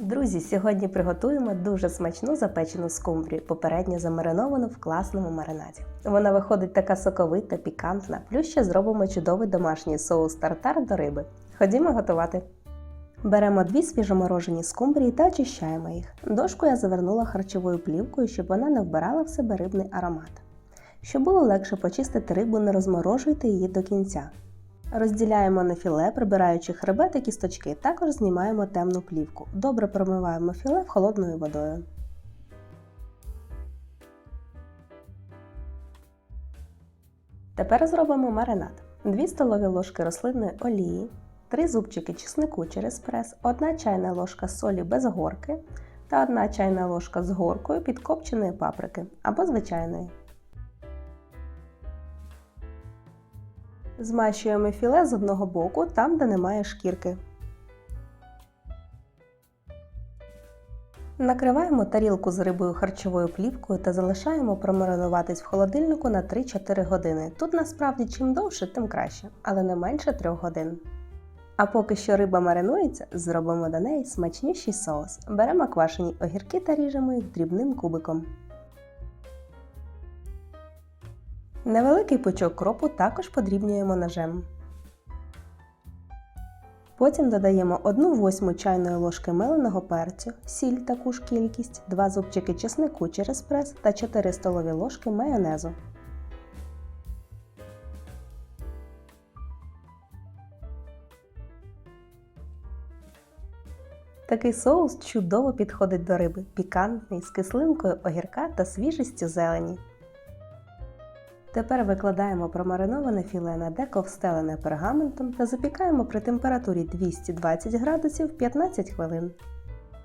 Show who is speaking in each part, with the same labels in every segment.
Speaker 1: Друзі, сьогодні приготуємо дуже смачну запечену скумбрію, попередньо замариновану в класному маринаді. Вона виходить така соковита, пікантна, плюс ще зробимо чудовий домашній соус тартар до риби. Ходімо готувати. Беремо дві свіжоморожені скумбрії та очищаємо їх. Дошку я завернула харчовою плівкою, щоб вона не вбирала в себе рибний аромат. Щоб було легше почистити рибу, не розморожуйте її до кінця. Розділяємо на філе, прибираючи хребет і кісточки. Також знімаємо темну плівку. Добре промиваємо філе холодною водою. Тепер зробимо маринад. 2 столові ложки рослинної олії, 3 зубчики чеснику через прес, 1 чайна ложка солі без горки та 1 чайна ложка з горкою підкопченої паприки або звичайної. Змащуємо філе з одного боку, там, де немає шкірки. Накриваємо тарілку з рибою харчовою плівкою та залишаємо промаринуватись в холодильнику на 3-4 години. Тут насправді чим довше, тим краще, але не менше 3 годин. А поки що риба маринується, зробимо до неї смачніший соус. Беремо квашені огірки та ріжемо їх дрібним кубиком. Невеликий пучок кропу також подрібнюємо ножем. Потім додаємо 1 восьму чайної ложки меленого перцю, сіль таку ж кількість, 2 зубчики чеснику через прес та 4 столові ложки майонезу. Такий соус чудово підходить до риби, пікантний, з кислинкою огірка та свіжістю зелені. Тепер викладаємо промариноване філе на деко встелене пергаментом та запікаємо при температурі 220 градусів 15 хвилин.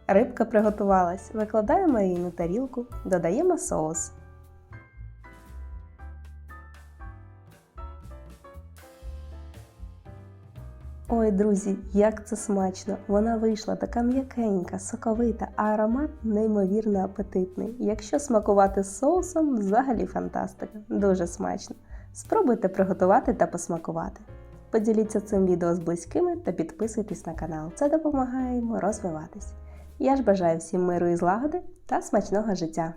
Speaker 1: Рибка приготувалась, викладаємо її на тарілку, додаємо соус. Ой, друзі, як це смачно! Вона вийшла така м'якенька, соковита, а аромат неймовірно апетитний. Якщо смакувати з соусом, взагалі фантастика. Дуже смачно. Спробуйте приготувати та посмакувати. Поділіться цим відео з близькими та підписуйтесь на канал. Це допомагає йому розвиватись. Я ж бажаю всім миру і злагоди та смачного життя!